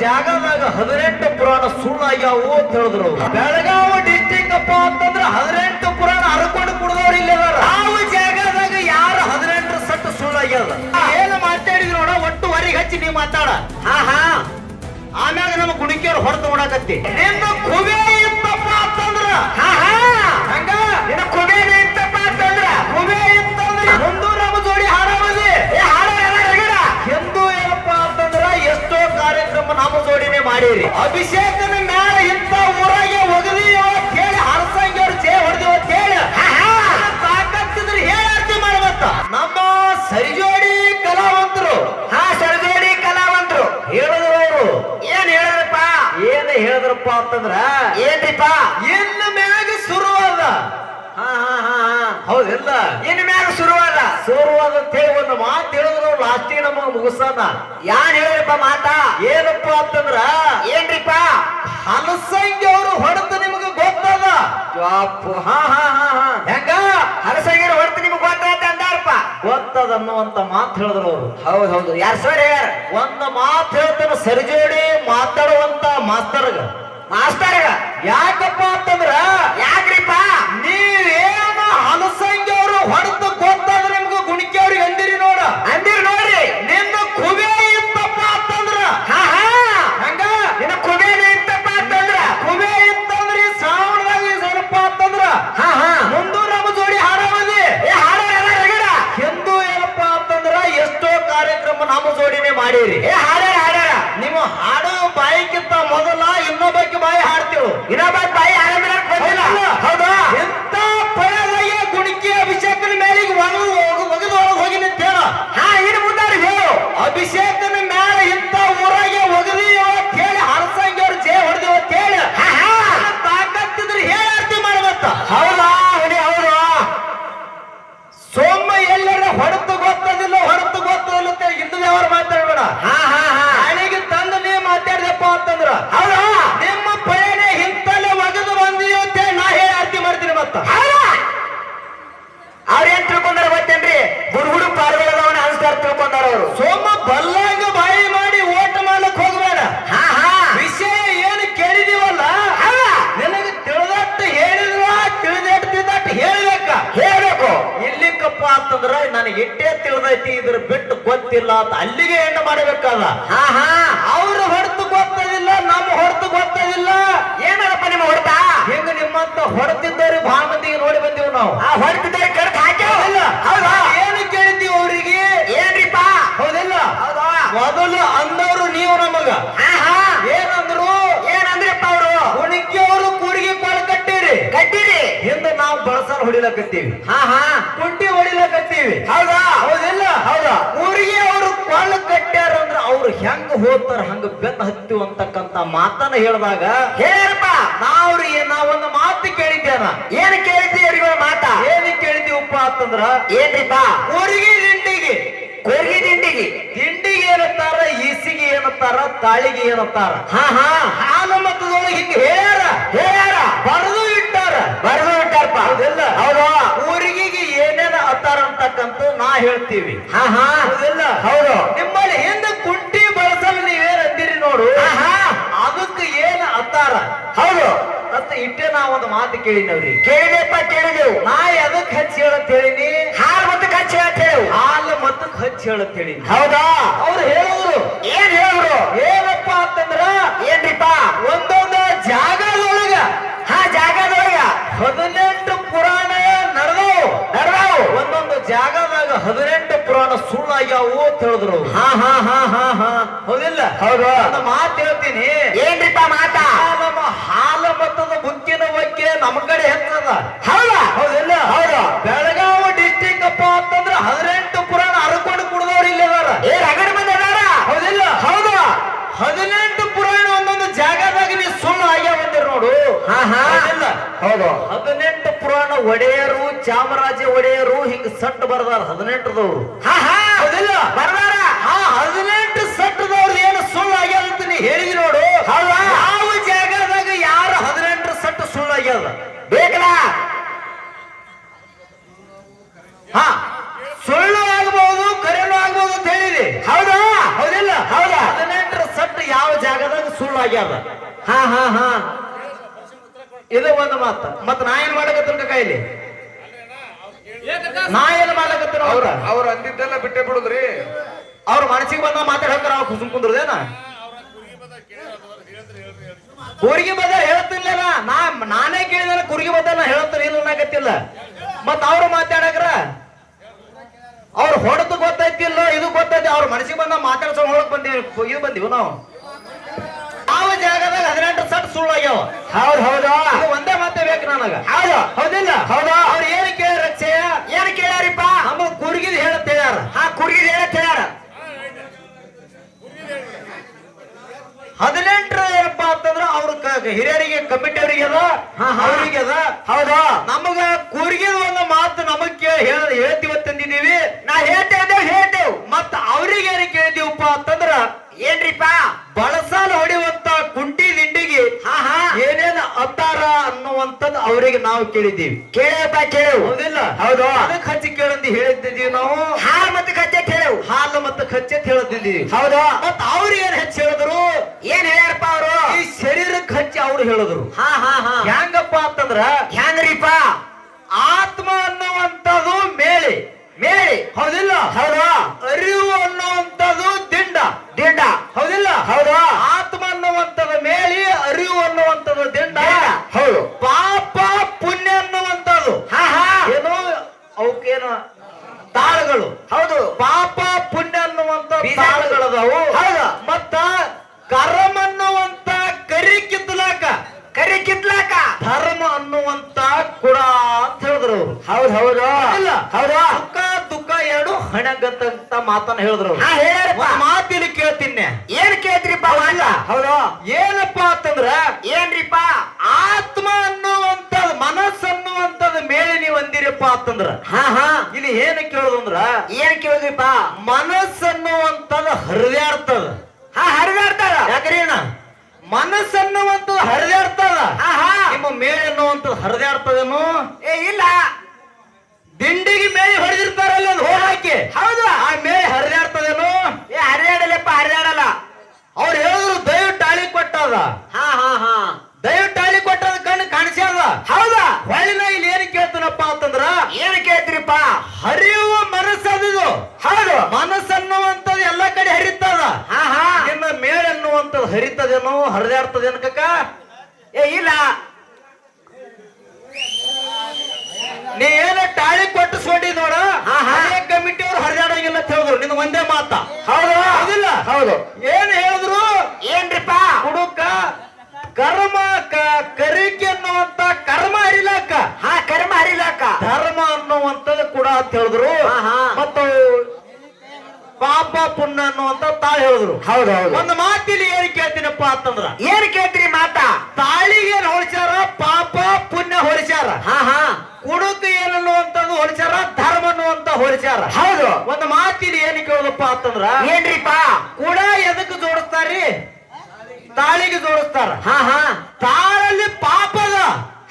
ಜಾಗದಾಗ ಹದಿನೆಂಟು ಪುರಾಣ ಸುಳ್ಳಾಗ್ಯಾವು ಅಂತ ಹೇಳಿದ್ರು ಬೆಳಗಾವಿ ಡಿಸ್ಟಿಕ್ ಅಪ್ಪ ಅಂತಂದ್ರೆ ಹದಿನೆಂಟು ಪುರಾಣ ಹರ್ಕೊಂಡು ಕುಡ್ದವ್ರು ಇಲ್ಲಿ ಯಾವ ಜಾಗದಾಗ ಯಾರು ಹದಿನೆಂಟು ಸಟ್ಟು ಸುಳ್ಳಾಗ್ಯದ ಏನು ಮಾತಾಡಿದ್ರು ನೋಡ ಒಟ್ಟು ವರಿಗೆ ಹಚ್ಚಿ ನೀವು ಮಾತಾಡ. ಹಾ ಹಾ. ಆಮ್ಯಾಗ ನಮ್ಮ ಗುಣಿಕೆಯವ್ರು ಹೊರತು ಓಡಾಕತ್ತಿ. ನಿನ್ನ ಕುಬೇ ಇತ್ತಪ್ಪ ಅಂತಂದ್ರ ಹಾ ಹಾ. ಅಭಿಷೇಕನ ಮ್ಯಾಲ ಇಂತ ಊರಾಗೆ ಒಗದಿ ಕೇಳಿ ಹರಸಂಗಿಯವ್ರ ಜೇ ಚೇ ಹೊಡೆದಿವ ಕೇಳಿ ಹೇಳಿ ತಾಕತ್ತಿದ್ರೆ ಹೇಳಿ ಮಾಡ್ಬೇಕ. ನಮ್ಮ ಸರಿಜೋಡಿ ಕಲಾವಂತರು. ಹಾ ಸರಿಜೋಡಿ ಕಲಾವಂತರು. ಹೇಳಿದ್ರು ಅವರು ಏನ್ ಹೇಳಿದ್ರಪ್ಪ? ಏನ್ ಹೇಳಿದ್ರಪ್ಪ ಅಂತಂದ್ರ ಏನ್ರಿಪ್ಪ? ಇನ್ನ ಮ್ಯಾಗ ಶುರುವಲ್ಲ. ಹಾ ಹಾ ಹಾ ಹೌದಿಲ್ಲ. ಇನ್ ಮ್ಯಾಗ ಶುರುವಾದ ಶುರುವಾದ ಅಂತ ಹೇಳಿ ಒಂದು ಮಾತು ಹೇಳಿದ್ರು ಲಾಸ್ಟಿಗೆ ನಮ್ಮ ಮುಗಿಸೋಣ ಯಾನ್ ಹೇಳಿದ್ರಪ್ಪ ಮಾತಾ? ಏನಪ್ಪ ಅಂತಂದ್ರ ಏನ್ರಿಪ್ಪ? ಹಲಸಂಗಿ ಅವರು ಹೊಡೆದು ನಿಮಗೆ ಗೊತ್ತದ? ಹಾ ಹಾ ಹಾ ಹಾ. ಹೆಂಗ? ಹಲಸಂಗಿ ಹೊಡೆದು ನಿಮಗೆ ಗೊತ್ತಾದ ಅಂದಾರಪ್ಪ? ಗೊತ್ತದ ಅನ್ನುವಂತ ಮಾತು ಹೇಳಿದ್ರು ಅವರು. ಹೌದು ಹೌದು. ಯಾರು ಸರ್ ಯಾರ ಒಂದು ಮಾತು ಹೇಳ್ತಾನೆ ಸರಿಜೋಡಿ ಮಾತಾಡುವಂತ ಮಾಸ್ತರ್ಗ. ಮಾಸ್ತರ್ಗ? ಯಾಕಪ್ಪ ಅಂತಂದ್ರ ಯಾಕ್ರಿಪ್ಪ? ನೀವೇನ ಹಲಸಂಗಿ ಅವರು ಹೊಡೆದು ಗೊತ್ತಾದ್ರೆ ನಿಮ್ಗೆ ಗುಣಿಕೆ ಅವ್ರಿಗೆ ಅಂದಿರಿ ನೋಡ ಅಂದಿರಿ ನೋಡ್ರಿ ನಿನ್ನ ಕುಬೇ ಇತ್ತಪ್ಪ ಅಂತಂದ್ರ ಹಾ ಹಾ ಹಂಗ ನಿನ್ನ ಕುಬೇನ ಇತ್ತಪ್ಪ ಅಂತಂದ್ರ ಕುಬೇ ಇತ್ತಂದ್ರಿ ಶ್ರಾವಣದಾಗ ಸ್ವಲ್ಪ ಅಂತಂದ್ರ ಹಾ ಹಾ ಮುಂದು ನಮ್ಮ ಜೋಡಿ ಹಾಡವದಿ ಏ ಹಾಡ ರಗಡ ಎಂದು ಏನಪ್ಪ ಅಂತಂದ್ರ ಎಷ್ಟೋ ಕಾರ್ಯಕ್ರಮ ನಮ್ಮ ಜೋಡಿನೇ ಮಾಡಿರಿ ಏ ಹಾಡ ಹಾಡ ನೀವು ಹಾಡೋ ಬಾಯಿಕ್ಕಿಂತ ಮೊದಲ ಇನ್ನೊಬ್ಬಕ್ಕೆ ಬಾಯಿ ಹಾಡ್ತೀವಿ ಇನ್ನೊಬ್ಬ ಬಾಯಿ ಹೌದಾ ಎಂತ ಪಳದಾಗ ಗುಣಿಕೆ ಅಭಿಷೇಕನ ಮೇಲಿಗೆ ಒಗದು ಒಗದು ಒಳಗೆ ಹೋಗಿ ನಿಂತೇಳ ಹಾ ಇನ್ನು ಮುಂದಾರಿ ಹೇಳು ಅಭಿಷೇಕನ ಮೇಲೆ ಇಂತ ಊರಾಗೆ ಒಗದಿ ಅಂತ ಹೇಳಿ ಹರಸಂಗಿ ಅವ್ರು ಜೇ ಹೊಡೆದಿವ ಅಂತ ಹೇಳಿ ತಾಕತ್ತಿದ್ರೆ ಹೇಳಿ ಅರ್ತಿ ಮಾಡ್ಬೇಕ ಹೌದಾ ಹುಡಿ ಹೌದು ಸೋಮ ಎಲ್ಲರ ಹೊರತು ಗೊತ್ತದಿಲ್ಲ ಹೊರತು ಗೊತ್ತದಿಲ್ಲ ಅಂತ ಹಿಂದೂ ವ್ಯವಹಾರ ಮಾತಾಡ್ಬೇಡ ನಾಳೆಗೆ ತಂದು ನೀ ಮಾತಾಡ್ದಪ್ಪ ಅಂತಂದ್ರ ಹೌದಾ ನಿಮ್ಮ ಪಯಣ ಹಿಂತಲ್ಲೇ ಒಗದು ಬಂದಿಯೋ ಅಂತ ಹೇಳಿ ನಾ ಹೇಳಿ ಆರತಿ ಮಾಡ್ತೀನಿ ಮತ್ತ ಅವ್ರೇನ್ ತಿಳ್ಕೊಂಡಾರ ಗೊತ್ತೇನ್ರಿ ಗುರುಗುಡು ಪಾರ್ಗಳದವನ ಅನ್ಸ್ತಾರ ತಿಳ್ಕೊಂಡಾರ ಅವರು ಸೋಮ ಬಲ್ಲಾಗ ಬಾಯಿ ಮಾಡಿ ಓಟ ಮಾಡ್ಲಕ್ ಹೋಗ್ಬೇಡ ವಿಷಯ ಏನು ಕೇಳಿದೀವಲ್ಲ ನಿನಗೆ ತಿಳಿದಟ್ಟು ಹೇಳಿದ್ವ ತಿಳಿದಟ್ಟು ಹೇಳ್ಬೇಕ ಹೇಳ್ಬೇಕು ಇಲ್ಲಿಕ್ಕಪ್ಪ ಅಂತಂದ್ರ ನನಗೆ ಇಟ್ಟೇ ತಿಳಿದೈತಿ ಇದ್ರ ಬಿಟ್ಟು ಗೊತ್ತಿಲ್ಲ ಅಂತ ಅಲ್ಲಿಗೆ ಹೆಣ್ಣು ಮಾಡಬೇಕಾದ. ಅವ್ರ ಹೊರತು ಗೊತ್ತದಿಲ್ಲ ನಮ್ಮ ಹೊರತು ಗೊತ್ತದಿಲ್ಲ ಏನಾರಪ್ಪ ನಿಮ್ಮ ಹೊರತ? ಹೆಂಗ ನಿಮ್ಮಂತ ಹೊರತಿದ್ದವ್ರಿಗೆ ಬಹಳ ಮಂದಿಗೆ ನೋಡಿ ಬಂದೀವಿ ನಾವು. ಆ ಹೊರತಿದ್ದವ್ರಿಗೆ ಕರೆಕ್ಟ್ ಹಾಕ್ಯಾವಲ್ಲ ಹೌದಾ? ಏನು ಕೇಳಿದ್ದೀವಿ ಅವರಿಗೆ? ಏನ್ರಿಪ್ಪ? ಹೌದಿಲ್ಲ. ಹೌದಾ? ಮೊದಲು ಅಂದವರು ನೀವು ನಮಗ. ಏನಂದ್ರು? ಏನಂದ್ರಪ್ಪ ಅವರು? ಹುಡುಕಿಯವರು ಕೂಡಿಗೆ ಕೊಳ ಕಟ್ಟಿರಿ. ಕಟ್ಟಿರಿ. ಹಿಂದೆ ನಾವು ಬಳಸಲು ಹೊಡಿಲಕತ್ತೀವಿ. ಹಾ ಹಾ ಕುಂಟಿ ಹೊಡಿಲಕತ್ತೀವಿ ಹೌದಾ? ಹೌದಿಲ್ಲ? ಹೌದಾ? ಊರಿಗೆ ಅವರು ಕೊಳ್ಳ ಕಟ್ಟ್ಯಾರ ಅಂದ್ರ ಅವ್ರು ಹೆಂಗ್ ಹೋಗ್ತಾರ ಹಂಗ ಬೆನ್ನ ಹತ್ತಿವ್ ಅಂತಕ್ಕಂತ ಮಾತನ್ನ ಹೇಳಿದಾಗ ಹೇಳಪ್ಪ! ನಾವ್ರಿಗೆ ನಾವೊಂದು ಮಾತು ಕೇಳಿದ್ದೇನ. ಏನ್ ಕೇಳಿದ್ದಿ ಅವ್ರಿಗೆ ಮಾತ? ಏನ್ ಕೇಳಿದೀವಪ್ಪ ಅಂತಂದ್ರ ಏನ್ರಿಪ್ಪ? ಊರಿಗೆ ದಿಂಡಿಗೆ. ಕೊರ್ಗಿ ದಿಂಡಿಗೆ. ದಿಂಡಿಗೆ ಏನತ್ತಾರ ಈಸಿಗೆ ಏನತ್ತಾರ ತಾಳಿಗೆ ಏನತ್ತಾರ. ಹಾ ಹಾ. ಹಾಲು ಮತದೊಳಗೆ ಹಿಂಗ ಹೇಳ್ಯಾರ. ಹೇಳ್ಯಾರ. ಬರೆದು ಇಟ್ಟಾರ. ಬರೆದು ಇಟ್ಟಾರಪ್ಪ ಹೌದಿಲ್ಲ ಹೌದು ಊರಿಗೆ ಏನೇನ ಅಂತಕ್ಕಂತ ನಾ ಹೇಳ್ತೀವಿ. ಹಾ ಹಾ. ಹೌದಿಲ್ಲ? ಹೌದು. ನಿಮ್ಮಲ್ಲಿ ಹಿಂದೆ ಕುಂಟಿ ಬಳಸಲು ನೀವೇನ್ ಅಂದಿರಿ ನೋಡು. ಅದಕ್ಕೆ ಏನ್ ಅತ್ತಾರ ಹೌದು. ಅಂತ ಇಟ್ಟೆ ನಾ ಒಂದು ಮಾತು ಕೇಳಿನವ್ರಿ. ಕೇಳಿದೆಪ್ಪ ಕೇಳಿದೆವು. ನಾ ಎದಕ್ ಹಚ್ಚಿ ಹೇಳತ್ ಹೇಳಿನಿ? ಹಾಲು ಮತ್ತೆ ಹಚ್ಚಿ ಹೇಳತ್ ಹೇಳು. ಹಾಲು ಮತ್ತೆ ಹಚ್ಚಿ ಹೇಳತ್ ಹೌದಾ? ಅವ್ರು ಹೇಳಿದ್ರು. ಏನ್ ಹೇಳಿದ್ರು? ಏನಪ್ಪ ಅಂತಂದ್ರ? ಏನ್ರಿಪ್ಪ? ಒಂದೊಂದು ಜಾಗದೊಳಗ. ಹಾ ಜಾಗದೊಳಗ. ಹದಿನೆಂಟು ಪುರಾಣ ನಡೆದವು ನಡೆದವು ಒಂದೊಂದು ಜಾಗದಾಗ ಹದಿನೆಂಟು ಪುರಾಣ ಸುಳ್ಳಾಗ್ಯಾವು ಅಂತ ಹೇಳಿದ್ರು ಹಾ ಹಾ ಹಾ ಹಾ ಹಾ. ಹೌದಿಲ್ಲ? ಹೌದು. ಒಂದು ಮಾತು ಹೇಳ್ತೀನಿ. ಏನ್ರಿಪ್ಪ ಮಾತ? ನಮ್ಮ ಹಾಲ ಮತ್ತದ ಮುಂಚಿನ ಬಗ್ಗೆ ನಮ್ಮ ಕಡೆ ಹೆಚ್ಚದ. ಹೌದಾ? ಹೌದಿಲ್ಲ? ಹೌದು. ಬೆಳಗಾವಿ ಡಿಸ್ಟಿಕ್ ಅಪ್ಪ ಅಂತಂದ್ರೆ ಹದಿನೆಂಟು ಪುರಾಣ ಹರ್ಕೊಂಡು ಕುಡ್ದವ್ರು ಇಲ್ಲಿ ಅದಾರ. ಏ ರಗಡ ಮಂದಿ ಅದಾರ? ಹೌದಿಲ್ಲ? ಹೌದು. ಹದಿನೆಂಟು ಪುರಾಣ ಒಂದೊಂದು ಜಾಗದಾಗ ನೀವು ಸುಳ್ಳು ಆಗ್ಯಾವ ಬಂದಿರ ನೋಡು. ಹೌದಿಲ್ಲ? ಹೌದು. ಹದಿನೆಂಟು ಪುರಾಣ ಒಡೆಯರು ಚಾಮರಾಜ ಒಡೆಯರು ಸಟ್ ಬರ್ದಾರ ಹದಿನೆಂಟದವ್ರು ಹೌದಿಲ್ಲ? ಬರ್ದಾರ. ಹಾ ಹದಿನೆಂಟು ಸಟ್ಟದವ್ರು ಏನು ಸುಳ್ಳು ಆಗ್ಯದ ಅಂತ ನೀ ಹೇಳಿದಿ ನೋಡು. ಯಾವ ಜಾಗದಾಗ ಯಾರು ಹದಿನೆಂಟು ಸೆಟ್ ಸುಳ್ಳು ಆಗ್ಯಾದ ಬೇಕಲ್ಲ? ಹಾ. ಸುಳ್ಳು ಆಗ್ಬಹುದು ಕರೆನು ಆಗ್ಬಹುದು ಅಂತ ಹೇಳಿದೆ. ಹೌದಾ? ಹೌದಿಲ್ಲ? ಹೌದಾ? ಹದಿನೆಂಟರ ಸೆಟ್ ಯಾವ ಜಾಗದಾಗ ಸುಳ್ಳಾಗ್ಯಾದ? ಹಾ ಹಾ ಹಾ. ಇದು ಒಂದು ಮಾತ. ಮತ್ತ ನಾ ಏನ್ ಮಾಡಕತ್ತಿನ ಕೈಲಿ? ನಾ ಏನ್ ಮಾಡಕತ್ತಿನ ಅವ್ರ ಅಂದಿದ್ದೆಲ್ಲ ಬಿಟ್ಟೆ ಬಿಡುದ್ರಿ. ಅವ್ರ ಮನಸ್ಸಿಗೆ ಬಂದ ಮಾತಾಡ್ತಾರ ಅವ್ರು ಕುಸುಮ್ ಕುಂದ್ರದೇನ? ಕೂರ್ಗಿ ಬದಲ್ ಹೇಳ್ತಿಲ್ಲ ನಾ. ನಾನೇ ಕೇಳಿದ್ರೆ ಕುರಿಗಿ ಬದಲ್ ಹೇಳ್ತಾನೆ ಇಲ್ಲ ಅನ್ನಕತ್ತಿಲ್ಲ. ಮತ್ ಅವ್ರು ಮಾತಾಡಕ್ರ? ಅವ್ರು ಹೊಡೆದು ಗೊತ್ತೈತಿಲ್ಲ ಇದು ಗೊತ್ತೈತಿ ಅವ್ರ ಮನಸ್ಸಿಗೆ ಬಂದ ಮಾತಾಡ್ಸೋ ಹೊಳಕ್ ಬಂದೀವಿ ಇದು ಬಂದಿವ ನಾವು ಯಾವ ಜಾಗದಾಗ ಹದಿನೆಂಟು ಸಟ್ ಸುಳ್ಳಾಗ್ಯಾವ. ಹೌದ್ ಹೌದಾ? ಒಂದೇ ಮಾತೇ ಬೇಕು ನನಗ. ಹೌದು. ಹೌದಿಲ್ಲ? ಹೌದಾ. ಅವ್ರು ಏನು ಕೇಳ ರಕ್ಷೆಯ ಏನು ಕೇಳ್ಯಾರಿಪ್ಪ? ನಮ್ಮ ಕುರ್ಗಿದ್ ಹೇಳತ್ ಹೇಳ್ಯಾರ ಹಾ ಕುರ್ಗಿದ್ ಹೇಳತ್ ಹೇಳ್ಯಾರ ಹದಿನೆಂಟರ ಏನಪ್ಪಾ ಅಂತಂದ್ರ ಅವ್ರ ಹಿರಿಯರಿಗೆ ಕಮಿಟಿ ಅವರಿಗೆ ಅದ ಅವರಿಗೆ ಅದ. ಹೌದಾ. ನಮಗ ಕೂರ್ಗಿದ ಒಂದು ಮಾತು ನಮಗ್ ಕೇಳಿ ಹೇಳ ಹೇಳ್ತೀವಿ ತಂದಿದೀವಿ ನಾ ಹೇಳ್ತೇವೆ ಹೇಳ್ತೇವ್ ಮತ್ತ ಅವ್ರಿಗೆ ಏನ್ ಕೇಳಿದೀವಪ್ಪ ಅಂತಂದ್ರ ಏನ್ರಿಪ್ಪ ಬಳಸಾಲ ಹೊಡಿಯುವಂತ ಕುಂಟಿ ದಿಂಡಿಗೆ ಏನೇನ್ ಅತ್ತಾರ ಅನ್ನುವಂಥದ್ದು ಅವರಿಗೆ ನಾವು ಕೇಳಿದ್ದೀವಿ. ಕೇಳಪ್ಪ ಕೇಳು. ಹೌದಿಲ್ಲ? ಹೌದು. ಅದಕ್ಕೆ ಹಚ್ಚಿ ಕೇಳಂದು ಹೇಳಿದ್ದೀವಿ ನಾವು. ಹಾಲು ಮತ್ತೆ ಕಚ್ಚೆ ಹೇಳು ಹಾಲು ಮತ್ತೆ ಕಚ್ಚೆ ಹೇಳದಿದ್ದೀವಿ ಹೌದಾ. ಮತ್ತ ಅವ್ರು ಏನ್ ಹೆಚ್ಚು ಹೇಳಿದ್ರು? ಏನ್ ಹೇಳ್ಯಾರಪ್ಪ ಅವರು? ಈ ಶರೀರ ಹಚ್ಚಿ ಅವ್ರು ಹೇಳಿದ್ರು. ಹಾ ಹಾ ಹಾ. ಹೆಂಗಪ್ಪ ಅಂತಂದ್ರ? ಹೆಂಗ್ರಿಪ್ಪ ಆತ್ಮ ಅನ್ನುವಂಥದ್ದು ಮೇಳೆ. ಮೇಳೆ. ಹೌದಿಲ್ಲ? ಹೌದಾ. ಅರಿವು ಅನ್ನುವಂಥದ್ದು ದಿಂಡ. ದಿಂಡ. ಹೌದಿಲ್ಲ? ಹೌದಾ. ಆತ್ಮ ಅನ್ನುವಂಥದ್ದು ಮೇಳಿ ಅರಿವು ಅನ್ನುವಂಥದ್ದು ದಿಂಡ. ಹೌದು ಪಾಪ ಪುಣ್ಯ ಅನ್ನುವಂಥದ್ದು ಏನು ಅವಕ್ಕೇನು ತಾಳಗಳು. ಹೌದು. ಪಾಪ ಪುಣ್ಯ ಅನ್ನುವಂತ ತಾಳಗಳದಾವು. ಹೌದ. ಮತ್ತ ಕರ್ಮ ಅನ್ನುವಂತ ಕರಿ ಕಿತ್ತಲಾಕ ಕರಿ ಕಿತ್ಲಾಕ. ಧರ್ಮ ಅನ್ನುವಂತ ಕುಡ ಅಂತ ಹೇಳಿದ್ರು ಹೌದ್ ಹೌದು. ಇಲ್ಲ. ಹೌದಾ. ಸುಖ ದುಃಖ ಎರಡು ಹಣಗತ್ತಂತ ಮಾತನ್ನ ಹೇಳಿದ್ರು ಮಾತಿನ ಕೇಳ್ತೀನಿ ಏನ್ ಕೇಳ್ತ್ರಿಪ್ಪ ಹೌದಾ ಏನಪ್ಪಾ ಅಂತಂದ್ರ ಏನ್ರಿಪ್ಪ ಅಂತಂದ್ರ ಹಾ ಹಾ. ಇಲ್ಲಿ ಏನ್ ಕೇಳುದಂದ್ರ ಏನ್ ಕೇಳಿದ್ರಿಪ್ಪ? ಮನಸ್ಸು ಅನ್ನುವಂಥದ್ ಹರಿದಾಡ್ತದ. ಹಾ ಹರಿದಾಡ್ತದ. ಯಾಕ್ರಿ ಅಣ್ಣ? ಮನಸ್ಸು ಅನ್ನುವಂಥದ್ದು ಹರಿದಾಡ್ತದ ನಿಮ್ಮ ಮೇಳೆ ಅನ್ನುವಂಥದ್ದು ಹರಿದಾಡ್ತದೇನು? ಏ ಇಲ್ಲ. ದಿಂಡಿಗೆ ಮೇಳೆ ಹೊಡೆದಿರ್ತಾರಲ್ಲ ಅದು ಹೋಗಾಕಿ ಹೌದು. ಆ ಮೇಳೆ ಹರಿದಾಡ್ತದೇನು? ಏ ಹರಿದಾಡಲ್ಲಪ್ಪ ಹರಿದಾಡಲ್ಲ. ಅವ್ರು ಹೇಳಿದ್ರು ದಯವಿಟ್ಟು ತಾಳಿ ಕೊಟ್ಟದ. ಹಾ ಹಾ ಹಾ ದಯವಿಟ್ಟು ತಾಳಿ ಕೊಟ್ಟದ ಕಣ್ಣು ಕಾಣಿಸ್ಯಾದ ಹೌದಾ ಹೊಳ್ಳಿನ ಇಲ್ಲಿ ಏನ್ ಕೇಳ್ತಾನಪ್ಪ ಅಂತಂದ್ರ ಏನ್ ಕೇಳ್ತೀರಿಪ್ಪ ಹರಿಯುವ ಮನಸ್ಸದು ಹೌದು ಮನಸ್ಸು ಅನ್ನುವಂಥದ್ದು ಎಲ್ಲ ಕಡೆ ಹರಿತದ ಹಾ ಹಾ ನಿಮ್ಮ ಮೇಳ ಅನ್ನುವಂಥದ್ದು ಹರಿತದೇನೋ ಹರಿದಾಡ್ತದೇನು ಕಕ್ಕ ಏ ಇಲ್ಲ ನೀ ಏನ ತಾಳಿ ಕೊಟ್ಟಿಸ್ಕೊಂಡಿ ನೋಡ ಅದೇ ಕಮಿಟಿ ಅವ್ರು ಹರಿದಾಡಂಗಿಲ್ಲ ಅಂತ ಹೇಳಿದ್ರು ನಿನ್ ಒಂದೇ ಮಾತ ಹೌದು ಹೌದು ಏನ್ ಹೇಳಿದ್ರು? ಏನ್ರಿಪ್ಪ? ಹುಡುಕ ಕರ್ಮ ಕರಿಕೆ ಅನ್ನುವಂತ ಕರ್ಮ ಹರಿಲಾಕ ಹಾ ಕರ್ಮ ಹರಿಲಾಕ ಧರ್ಮ ಅನ್ನುವಂಥದ್ದು ಕೂಡ ಅಂತ ಹೇಳಿದ್ರು. ಮತ್ತು ಪಾಪ ಪುಣ್ಯ ಅನ್ನುವಂತ ತಾಳಿ ಹೇಳಿದ್ರು. ಹೌದು ಹೌದು. ಒಂದು ಮಾತಿಲಿ ಏನ್ ಕೇಳ್ತೀನಪ್ಪ ಅಂತಂದ್ರ ಏನ್ ಕೇಳ್ತೀರಿ ಮಾತ? ತಾಳಿಗೆ ಏನ್ ಹೊಳಿಸ್ಯಾರ ಪಾಪ ಪುಣ್ಯ ಹೊಳಿಸ್ಯಾರ ಹಾ ಹಾ. ಕುಡುಕ ಏನನ್ನುವಂಥದ್ದು ಹೊಳಿಸ್ಯಾರ ಧರ್ಮ ಅನ್ನುವಂತ ಹೊಳಿಸ್ಯಾರ ಹೌದು. ಒಂದು ಮಾತಿಲಿ ಏನ್ ಕೇಳೋದಪ್ಪ ಅಂತಂದ್ರ ಏನ್ರಿಪಾ ತಾಳಿಗೆ ಜೋಡಿಸ್ತಾರ. ಹಾ ಹಾ. ತಾಳಲ್ಲಿ ಪಾಪ ಅದ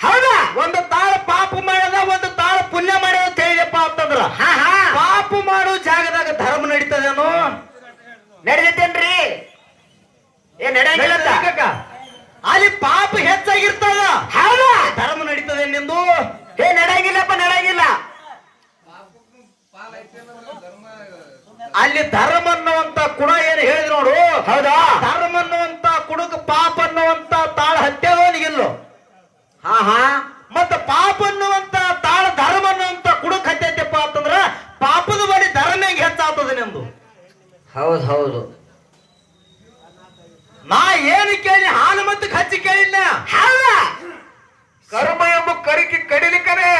ಹೌದಾ? ಒಂದು ತಾಳ ಪಾಪ ಮಾಡ್ಯದ ಒಂದು ತಾಳ ಪುಣ್ಯ ಮಾಡ್ಯದ ಅಂತ ಹೇಳಿದಪ್ಪ ಅಂತಂದ್ರ ಪಾಪ ಮಾಡೋ ಜಾಗದಾಗ ಧರ್ಮ ನಡೀತದೇನು? ನಡೀತೇನ್ರಿ ಏ ನಡೆಯಂಗಿಲ್ಲ ಅಲ್ಲಿ ಪಾಪ ಹೆಚ್ಚಾಗಿರ್ತದ. ಹೌದಾ? ಧರ್ಮ ನಡೀತದೆ ನಿಂದು ಏ ನಡೆಯಂಗಿಲ್ಲಪ್ಪ ನಡೆಯಂಗಿಲ್ಲ. ಅಲ್ಲಿ ಧರ್ಮ ಅನ್ನುವಂತ ಕುಣ ಏನು ಹೇಳಿದ್ರು ನೋಡು. ಹೌದಾ? ಧರ್ಮ ಅನ್ನುವಂತ ಕುಣಕ್ ಪಾಪ ಅನ್ನುವಂತ ತಾಳ ಹತ್ಯದವನಿಗಿಲ್ಲು. ಹಾ ಹಾ. ಮತ್ತ ಪಾಪ ಅನ್ನುವಂತ ತಾಳ ಧರ್ಮ ಅನ್ನುವಂತ ಕುಡುಕ ಹತ್ತೈತಪ್ಪ ಅಂತಂದ್ರ ಪಾಪದ ಬಳಿ ಧರ್ಮ ಹೆಂಗ್ ಹೆಚ್ಚಾಗ್ತದ ನಿಮ್ದು. ಹೌದು ಹೌದು. ನಾ ಏನು ಕೇಳಿ ಹಾಲು ಮತ್ತು ಹಚ್ಚಿ ಕೇಳಿಲ್ಲ ಕರ್ಮ ಎಂಬ ಕರಿಕೆ ಕಡಿಲಿಕ್ಕನೆ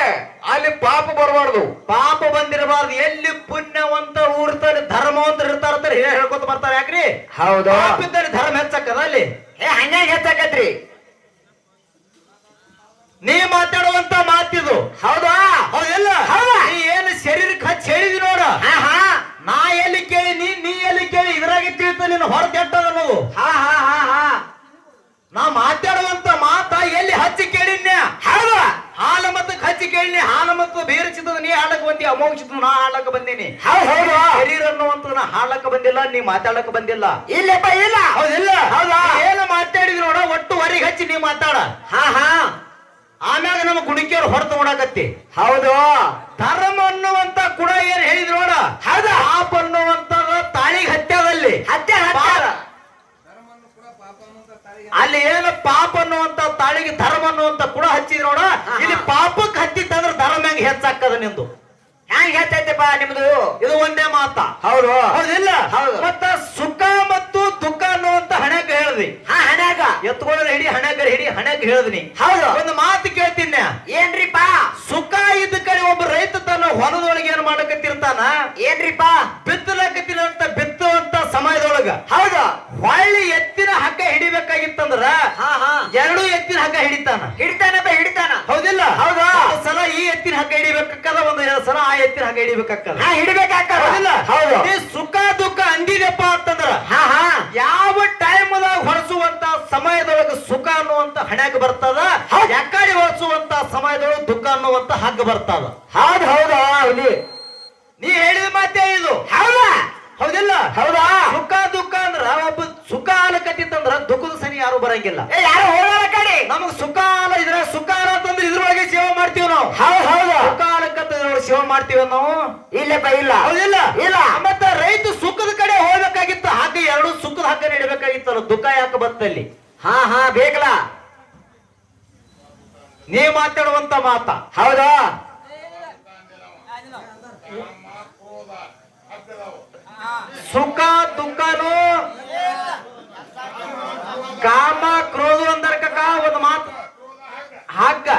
ಅಲ್ಲಿ ಪಾಪ ಬರಬಾರ್ದು. ಪಾಪ ಬಂದಿರಬಾರ್ದು. ಎಲ್ಲಿ ಪುಣ್ಯವಂತ ಊರ್ತಾರೆ ಧರ್ಮವಂತರು ಹೇಳ್ಕೊತ ಬರ್ತಾರ ಯಾಕ್ರಿ? ಹೌದು. ಧರ್ಮ ಹೆಚ್ಚಕ್ಕದ ಅಲ್ಲಿ? ಏ ಹಂಗಾಗಿ ಹೆಚ್ಚಾಕತ್ರಿ. ನೀ ಮಾತಾಡುವಂತ ಮಾತಿದು. ಹೌದಾ? ಹೌದಿಲ್ಲ ನೀ ಏನು ಶರೀರಕ್ಕೆ ಹಚ್ಚಿ ಹೇಳಿದಿ ನೋಡ. ನಾ ಎಲ್ಲಿ ಕೇಳಿ ನೀ ನೀ ಎಲ್ಲಿ ಕೇಳಿ ಇದ್ರಾಗ ತಿಳ್ತ ನೀನು ಹೊರ ಕೆಟ್ಟದ ಅನ್ನೋದು ನಾ ಮಾತಾಡುವಂತ ಮಾತಾ ಎಲ್ಲಿ ಹಚ್ಚಿ ಕೇಳಿನ್ಯ ಹೌದಾ ಹಾಲ ಮತ್ತು ಹಚ್ಚಿ ಕೇಳಿನಿ ಹಾಲ ಮತ್ತು ಬೇರೆ ಚಿತ್ತದ ನೀ ಅಮೌಂಟ್ ಅಮೋಘ ನಾ ಹಾಡಕ್ ಬಂದೇನಿ. ಶರೀರ ಅನ್ನುವಂತ ನಾ ಬಂದಿಲ್ಲ ನೀ ಮಾತಾಡಕ್ ಬಂದಿಲ್ಲ. ಇಲ್ಲಪ್ಪ ಇಲ್ಲ. ಹೌದಿಲ್ಲ? ಹೌದಾ? ಮಾತಾಡ. ಹಾ ಹಾ. ಆಮ್ಯಾಗ ನಮ್ಮ ಗುಣಿಕೆಯವ್ರು ಹೊರತು ನೋಡಕತ್ತಿ. ಹೌದು. ಧರ್ಮ ಅನ್ನುವಂತ ಕೂಡ ಏನ್ ಹೇಳಿದ್ರು ನೋಡ? ಹೌದ. ಪಾಪ ಅನ್ನುವಂತ ತಾಳಿಗೆ ಹತ್ಯದಲ್ಲಿ ಹತ್ಯ ಅಲ್ಲಿ ಏನು ಪಾಪ ಅನ್ನುವಂತ ತಾಳಿಗೆ ಧರ್ಮ ಅನ್ನುವಂತ ಕೂಡ ಹಚ್ಚಿದ್ರು ನೋಡ? ಇಲ್ಲಿ. ಪಾಪಕ್ಕೆ ಹತ್ತಿತ್ತಂದ್ರೆ ಧರ್ಮ ಹೆಂಗ್ ಹೆಚ್ಚಾಕದ ನಿಂದು? ಹೆಂಗ್ ಹೆಚ್ಚೈತೆಪ್ಪ ನಿಮ್ದು. ಇದು ಒಂದೇ ಮಾತ. ಹೌದು. ಹೌದಿಲ್ಲ ಹೌದು. ಮತ್ತ ಸುಖ ಮತ್ತು ದುಃಖ ಅನ್ನುವಂತ ಹಣಕ್ಕೆ ಹೇಳ್ದಿ ಹಾ ಹಣ್ಯಾಗ ಎತ್ಕೊಳ್ಳೋದ್ರ ಹಿಡಿ ಹಣಗ ಹಿಡಿ ಹಣಕ್ ಹೇಳ್ದಿನಿ. ಹೌದು. ಒಂದು ಮಾತು ಕೇಳ್ತೀನಿ ಏನ್ರಿಪ್ಪ ಸುಖ ಇದ್ದ ಕಡೆ ಒಬ್ಬ ರೈತ ತನ್ನ ಹೊಲದೊಳಗೆ ಏನ್ ಮಾಡಕತ್ತಿರ್ತಾನ? ಏನ್ರಿಪ್ಪ ಬಿತ್ತಲಕತ್ತಿನ ಅಂತ ಬಿತ್ತುವಂತ ಸಮಯದೊಳಗ ಹೌದು. ಹೊಳ್ಳಿ ಎತ್ತಿನ ಹಕ್ಕ ಹಿಡಿಬೇಕಾಗಿತ್ತಂದ್ರ ಹಾ ಹಾ. ಎರಡು ಎತ್ತಿನ ಹಗ್ಗ ಹಿಡಿತಾನ. ಹಿಡಿತಾನಪ್ಪ ಹಿಡಿತಾನ. ಹೌದಿಲ್ಲ? ಹೌದು. ಈ ಎತ್ತಿನ ಹಗ್ಗ ಹಿಡಿಬೇಕಲ್ಲ ಒಂದು ಸಲ ಆ ಎತ್ತಿನ ಹಗ್ಗ ಹಿಡಿಬೇಕಲ್ಲ ಹಾ ಹೌದು. ಸುಖ ದುಃಖ ಅಂದಿದೆಪ್ಪ ಅಂತಂದ್ರ ಹಾ ಹಾ. ಯಾವ ಟೈಮ್ದಾಗ ಹೊರಸುವಂತ ಸಮಯದೊಳಗ ಸುಖ ಅನ್ನುವಂತ ಹಣೆಗೆ ಬರ್ತದ. ಯಾಕಡೆ ಹೊರಸುವಂತ ಸಮಯದೊಳಗ ದುಃಖ ಅನ್ನುವಂತ ಹಗ್ಗ ಬರ್ತದ? ಹೌದು ಹೌದಾ ಇಲ್ಲಿ ನೀ ಹೇಳಿದ ಮಾತೇ ಇದು. ಹೌದಾ? ಹೌದಿಲ್ಲ? ಹೌದಾ? ಸುಖ ದುಃಖ ಅಂದ್ರ ಒಬ್ಬ ಸುಖ ಆಲಕತ್ತಿತ್ತಂದ್ರ ದುಃಖದ ಸನಿ ಯಾರು ಬರಂಗಿಲ್ಲ. ಏ ಯಾರು ಹೋಗಲ್ಲ ಕಡೆ? ನಮಗ್ ಸುಖ ಆಲ ಇದ್ರ ಸುಖ ಆಲ ಅಂತಂದ್ರೆ ಇದ್ರೊಳಗೆ ಸೇವೆ ಮಾಡ್ತೀವಿ ನಾವು ಹೌದು ಹೌದು ಸುಖ ಆಲಕ್ಕಂತ ಇದ್ರೊಳಗೆ ಸೇವೆ ಮಾಡ್ತೀವಿ ನಾವು? ಇಲ್ಲಪ್ಪ ಇಲ್ಲ. ಹೌದಿಲ್ಲ ಇಲ್ಲ. ಮತ್ತ ರೈತ ಸುಖದ ಕಡೆ ಹೋಗ್ಬೇಕಾಗಿತ್ತು. ಹಾಗೆ ಎರಡು ಸುಖದ ಹಗ್ಗ ನೀಡಬೇಕಾಗಿತ್ತಲ್ಲ ದುಃಖ ಯಾಕೆ ಬತ್ತಲ್ಲಿ? ಹಾ ಹಾ ಬೇಕಲ್ಲ. ನೀ ಮಾತಾಡುವಂತ ಮಾತ. ಹೌದಾ? ಸುಖ ದುಃಖನು ಕಾಮ ಕ್ರೋಧ ಅಂದರ್ಕಕ ಒಂದು ಮಾತು ಹಗ್ಗ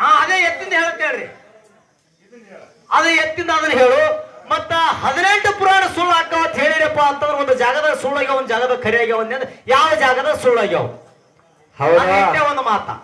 ಹಾ ಅದೇ ಎತ್ತಿಂದ ಹೇಳ್ತೇಳ್ರಿ ಎತ್ತಿಂದ ಅದನ್ನ ಹೇಳು ಮತ್ತ ಹದಿನೆಂಟು ಪುರಾಣ ಸುಳ್ಳು ಹಾಕವ ಅಂತ ಹೇಳಿರಪ್ಪ ಅಂತಂದ್ರೆ ಒಂದು ಜಾಗದ ಸುಳ್ಳಾಗ್ಯಾವ ಒಂದು ಜಾಗದ ಖರೆ ಆಗ್ಯಾವ ಯಾವ ಜಾಗದ ಸುಳ್ಳಾಗ್ಯಾವ ಒಂದು ಮಾತ.